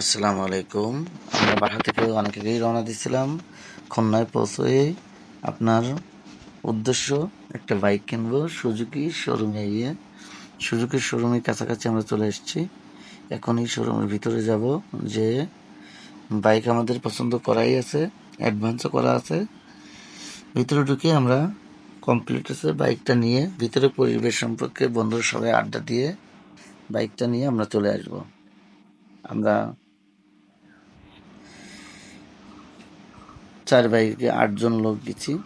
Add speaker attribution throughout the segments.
Speaker 1: আসসালামু আলাইকুম। আমরা বাসা থেকে অনেক আগেই রওনা দিয়েছিলাম। খুলনায় পৌঁছে আপনার উদ্দেশ্য, একটা বাইক কিনবো, সুজুকি শোরুমে গিয়ে। সুজুকির শোরুমের কাছাকাছি আমরা চলে এসেছি। এখন এই শোরুমের ভিতরে যাব যে বাইক আমাদের পছন্দ করাই আছে, অ্যাডভান্সও করা আছে। ভিতরে ঢুকে আমরা কমপ্লিট আছে বাইকটা নিয়ে, ভিতরে পরিবেশ সম্পর্কে বন্ধুর সবাই আড্ডা দিয়ে বাইকটা নিয়ে আমরা চলে আসব। আমরা চার বাইকে আটজন লোক গেছি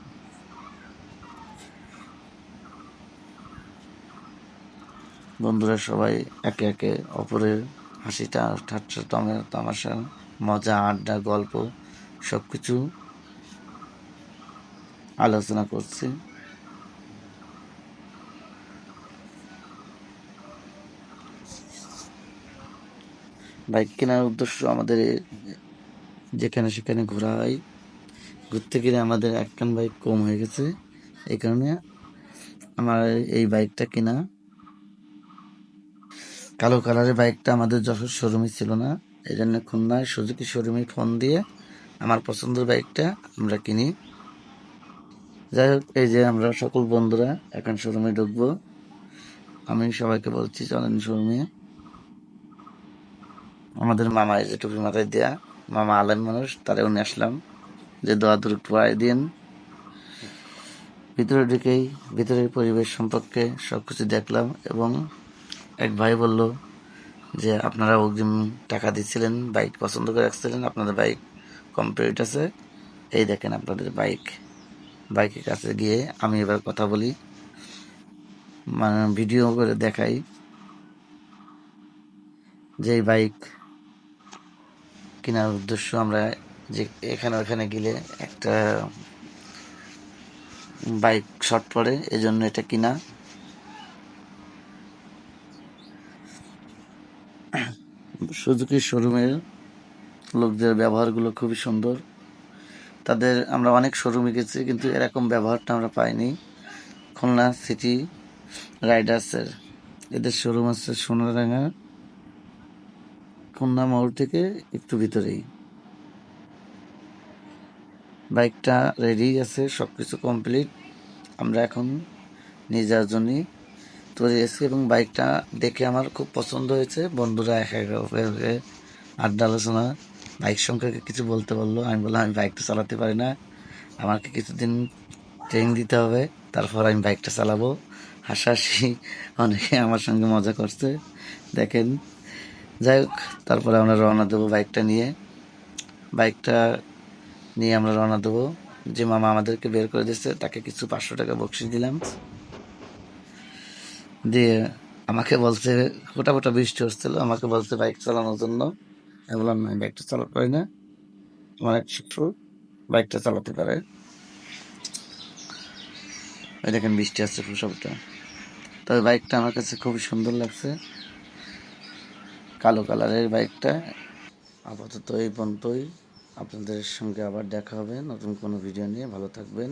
Speaker 1: বন্ধুরা সবাই একে একে অপরের হাসিটা, ঠাট্টা তমে- তামাশা, মজা, আড্ডা, গল্প সব কিছু আলোচনা করছি। বাইক কেনার উদ্দেশ্য আমাদের যেখানে সেখানে ঘোরা হয়। ঘুরতে গেলে আমাদের একখান বাইক কম হয়ে গেছে, এই কারণে আমার এই বাইকটা কেনা। কালো কালারের বাইকটা আমাদের যশোর শোরুমে ছিল না, এই জন্য খুলনায় সুজুকি শোরুমে ফোন দিয়ে আমার পছন্দের বাইকটা আমরা কিনি। যাই হোক, এই যে আমরা সকল বন্ধুরা এখন শোরুমে ঢুকবো। আমি সবাইকে বলছি, চলেন শোরুমে আমাদের মামা এই যে টুপি মাথায় দেয়া, মামা আলেম মানুষ তারেও নিয়ে আসলাম। যে দোয়া পড়াই দিন। ভিতরে ঢুকেই ভিতরের পরিবেশ সম্পর্কে সব কিছু দেখলাম এবং এক ভাই বলল যে, আপনারা অগ্রিম টাকা দিচ্ছিলেন, বাইক পছন্দ করে রাখছিলেন, আপনাদের বাইক কমপ্লিট আছে। এই দেখেন আপনাদের বাইক। বাইকের কাছে গিয়ে আমি এবার কথা বলি। মানে ভিডিও করে দেখাই যে বাইক কেনার উদ্দেশ্য আমরা যে এখানে ওখানে গেলে একটা বাইক শর্ট পড়ে, এজন্য এটা কিনা। সুজুকি শোরুমের লোকদের ব্যবহারগুলো খুবই সুন্দর। তাদের আমরা অনেক শোরুমে গেছি, কিন্তু এরকম ব্যবহারটা আমরা পাইনি। খুলনা সিটি রাইডার্সের, এদের শোরুম আছে সোনারাঙ্গা খুলনা মোড় থেকে একটু ভিতরেই। বাইকটা রেডি আছে সব কিছু কমপ্লিট আমরা এখন নিয়ে যাওয়ার তৈরি আছি এবং বাইকটা দেখে আমার খুব পছন্দ হয়েছে। বন্ধুরা এক এক আড্ডা আলোচনা, বাইক সম্পর্কে কিছু বলতে বলল। আমি বললাম, আমি বাইকটা চালাতে পারি না। আমাকে কিছুদিন ট্রেনিং দিতে হবে, তারপর আমি বাইকটা চালাবো। হাসাহাসি, অনেকে আমার সঙ্গে মজা করছে। দেখেন, যাই হোক, তারপরে আমরা রওনা দেবো বাইকটা নিয়ে। বাইকটা নিয়ে আমরা রওনা দেবো। যে মামা আমাদেরকে বের করে দিচ্ছে তাকে কিছু পাঁচশো টাকা বকশিস দিলাম। দিয়ে আমাকে বলছে, ফোটা ফোটা বৃষ্টি হচ্ছিল, আমাকে বলছে, বাইক চালানোর জন্য। আমি বললাম, না, বাইকটা চালাতে পারি না। আমার এক শিক্ষু বাইকটা চালাতে পারে। ওই দেখেন, বৃষ্টি আসছে ফোটা তবে বাইকটা আমার কাছে খুবই সুন্দর লাগছে। কালো কালারের বাইকটা, আপাতত এই পর্যন্তই। আপনাদের সঙ্গে আবার দেখা হবে নতুন কোনো ভিডিও নিয়ে। ভালো থাকবেন।